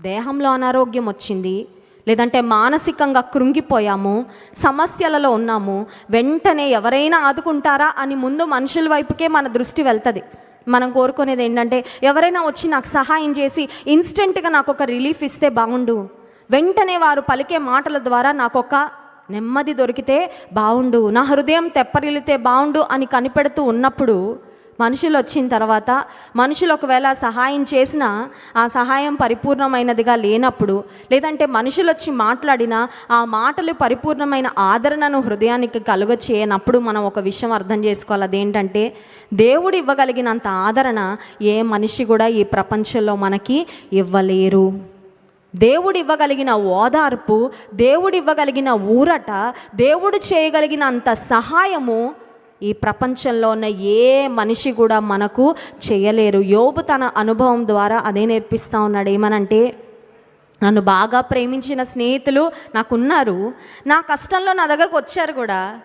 దేహంలో అనారోగ్యం వచ్చింది లేదంటే మానసికంగా కృంగిపోయాము సమస్యలలో ఉన్నాము వెంటనే ఎవరైనా ఆదుకుంటారా అని ముందు మనుషుల వైపుకే మన దృష్టి వెళ్తుంది. మనం కోరుకునేది ఏంటంటే ఎవరైనా వచ్చి నాకు సహాయం చేసి ఇన్స్టెంట్గా నాకు ఒక రిలీఫ్ ఇస్తే బాగుండు వెంటనే వారు పలికే మాటల ద్వారా నాకు ఒక నెమ్మది దొరికితే బాగుండు నా హృదయం తెప్పరిల్లితే బాగుండు అని కనిపెడుతూ ఉన్నప్పుడు మనుషులు వచ్చిన తర్వాత మనుషులు ఒకవేళ సహాయం చేసినా ఆ సహాయం పరిపూర్ణమైనదిగా లేనప్పుడు లేదంటే మనుషులు వచ్చి మాట్లాడినా ఆ మాటలు పరిపూర్ణమైన ఆదరణను హృదయానికి కలుగ చేయనప్పుడు మనం ఒక విషయం అర్థం చేసుకోవాలి. అదేంటంటే దేవుడు ఇవ్వగలిగినంత ఆదరణ ఏ మనిషి కూడా ఈ ప్రపంచంలో మనకి ఇవ్వలేరు. దేవుడు ఇవ్వగలిగిన ఓదార్పు దేవుడు ఇవ్వగలిగిన ఊరట దేవుడు చేయగలిగిన అంత సహాయము ఈ ప్రపంచంలో ఉన్న ఏ మనిషి కూడా మనకు చేయలేరు. యోబు తన అనుభవం ద్వారా అదే నేర్పిస్తూ ఉన్నాడు. ఏమనంటే నన్ను బాగా ప్రేమించిన స్నేహితులు నాకున్నారు. నా కష్టంలో నా దగ్గరకు వచ్చారు కూడా.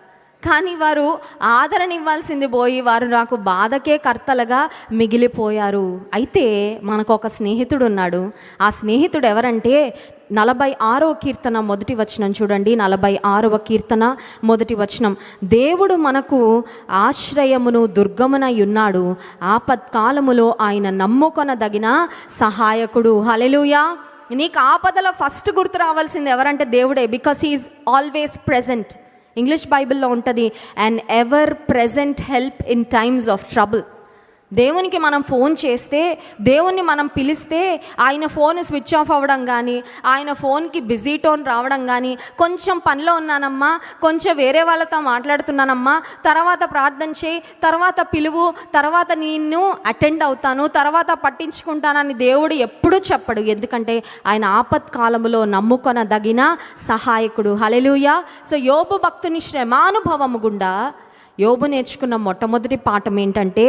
కానీ వారు ఆదరణ ఇవ్వాల్సింది పోయి వారు నాకు బాధకే కర్తలుగా మిగిలిపోయారు. అయితే మనకు ఒక స్నేహితుడు ఉన్నాడు ఆ స్నేహితుడు ఎవరంటే నలభై ఆరో కీర్తన మొదటి వచనం చూడండి. నలభై ఆరవ కీర్తన మొదటి వచనం. దేవుడు మనకు ఆశ్రయమును దుర్గమునై ఉన్నాడు. ఆపత్కాలములో ఆయన నమ్ముకొనదగిన సహాయకుడు. హలెలుయా నీకు ఆపదలో ఫస్ట్ గుర్తు రావాల్సింది ఎవరంటే దేవుడే. Because is always present English బైబిల్లో ఉంటుంది and ever present help in times of trouble దేవునికి మనం ఫోన్ చేస్తే దేవుణ్ణి మనం పిలిస్తే ఆయన ఫోన్ స్విచ్ ఆఫ్ అవ్వడం కానీ ఆయన ఫోన్కి బిజీ టోన్ రావడం కానీ కొంచెం పనిలో ఉన్నానమ్మా కొంచెం వేరే వాళ్ళతో మాట్లాడుతున్నానమ్మా తర్వాత ప్రార్థన చేయి తర్వాత పిలువు తర్వాత నిన్ను అటెండ్ అవుతాను తర్వాత పట్టించుకుంటానని దేవుడు ఎప్పుడూ చెప్పడు. ఎందుకంటే ఆయన ఆపత్కాలములో నమ్ముకొనదగిన సహాయకుడు. హలెలుయ సో యోబు భక్తుని శ్రమానుభవము గుండా యోబు నేర్చుకున్న మొట్టమొదటి పాఠం ఏంటంటే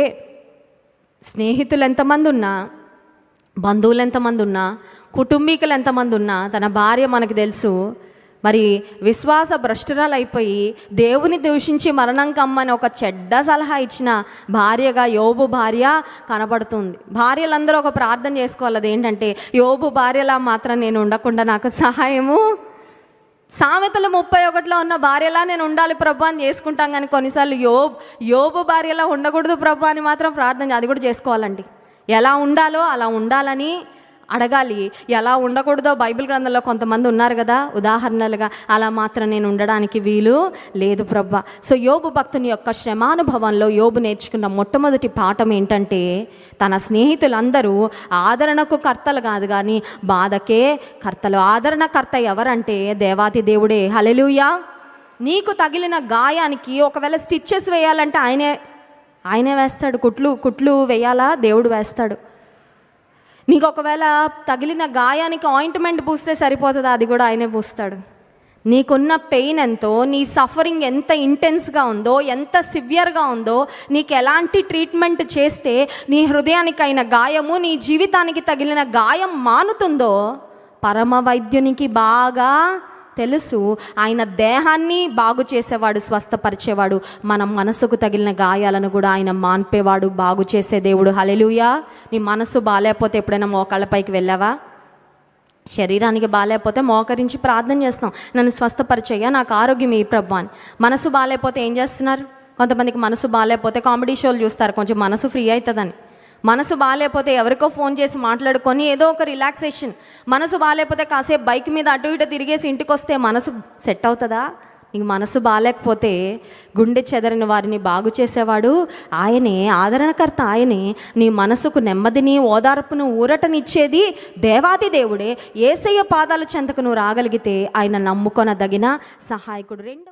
స్నేహితులు ఎంతమంది ఉన్నా బంధువులు ఎంతమంది ఉన్నా కుటుంబీకులు ఎంతమంది ఉన్నా తన భార్య మనకు తెలుసు. మరి విశ్వాస భ్రష్టురాలు అయిపోయి దేవుని దూషించి మరణం కమ్మని ఒక చెడ్డ సలహా ఇచ్చిన భార్యగా యోబు భార్య కనబడుతుంది. భార్యలందరూ ఒక ప్రార్థన చేసుకోవాలి. అదేంటంటే యోబు భార్యలా మాత్రం నేను ఉండకుండా నాకు సహాయము సామెతలు ముప్పై ఒకటిలో ఉన్న భార్యలా నేను ఉండాలి ప్రభు అని చేసుకుంటాం కానీ కొన్నిసార్లు యోబ్ యోబు భార్యలా ఉండకూడదు ప్రభు అని మాత్రం ప్రార్థన అది కూడా చేసుకోవాలండి. ఎలా ఉండాలో అలా ఉండాలని అడగాలి ఎలా ఉండకూడదో బైబిల్ గ్రంథంలో కొంతమంది ఉన్నారు కదా. ఉదాహరణలుగా అలా మాత్రం నేను ఉండడానికి వీలు లేదు ప్రభ. సో యోబు భక్తుని యొక్క శ్రమానుభవంలో యోబు నేర్చుకున్న మొట్టమొదటి పాఠం ఏంటంటే తన స్నేహితులందరూ ఆదరణకు కర్తలు కాదు కానీ బాధకే కర్తలు. ఆదరణకర్త ఎవరంటే దేవాతి దేవుడే. హలెలుయా నీకు తగిలిన గాయానికి ఒకవేళ స్టిచ్చెస్ వేయాలంటే ఆయనే ఆయనే వేస్తాడు. కుట్లు కుట్లు వేయాలా? దేవుడు వేస్తాడు. నీకు ఒకవేళ తగిలిన గాయానికి ఆయింట్మెంట్ పూస్తే సరిపోతుందా? అది కూడా ఆయనే పూస్తాడు. నీకున్న పెయిన్ ఎంతో నీ సఫరింగ్ ఎంత ఇంటెన్స్గా ఉందో ఎంత సివియర్గా ఉందో నీకు ఎలాంటి ట్రీట్మెంట్ చేస్తే నీ హృదయానికైన గాయము నీ జీవితానికి తగిలిన గాయం మానుతుందో పరమ వైద్యునికి బాగా తెలుసు ఆయన దేహాన్ని బాగు చేసేవాడు స్వస్థపరిచేవాడు మన మనసుకు తగిలిన గాయాలను కూడా ఆయన మాన్పేవాడు బాగు చేసే దేవుడు. హలెలుయా నీ మనసు బాగాలేకపోతే ఎప్పుడైనా మోకాళ్ళపైకి వెళ్ళావా? శరీరానికి బాగాలేకపోతే మోకరించి ప్రార్థన చేస్తాం. నన్ను స్వస్థపరిచయ్యా నాకు ఆరోగ్యం ఈ ప్రభు అని. మనసు బాగాలేకపోతే ఏం చేస్తున్నారు? కొంతమందికి మనసు బాగాలేకపోతే కామెడీ షోలు చూస్తారు. కొంచెం మనసు ఫ్రీ అవుతుందని. మనసు బాగాలేకపోతే ఎవరికో ఫోన్ చేసి మాట్లాడుకొని ఏదో ఒక రిలాక్సేషన్ మనసు బాగాలేకపోతే కాసేపు బైక్ మీద అటు ఇటు తిరిగేసి ఇంటికి వస్తే మనసు సెట్ అవుతుందా? నీకు మనసు బాగాలేకపోతే గుండె చెదరిన వారిని బాగు చేసేవాడు ఆయనే ఆదరణకర్త ఆయనే. నీ మనసుకు నెమ్మదిని ఓదార్పును ఊరటనిచ్చేది దేవాది దేవుడే. ఏసయ్య పాదాల చెంతకు నువ్వు రాగలిగితే ఆయన నమ్ముకొనదగిన సహాయకుడు. రెండో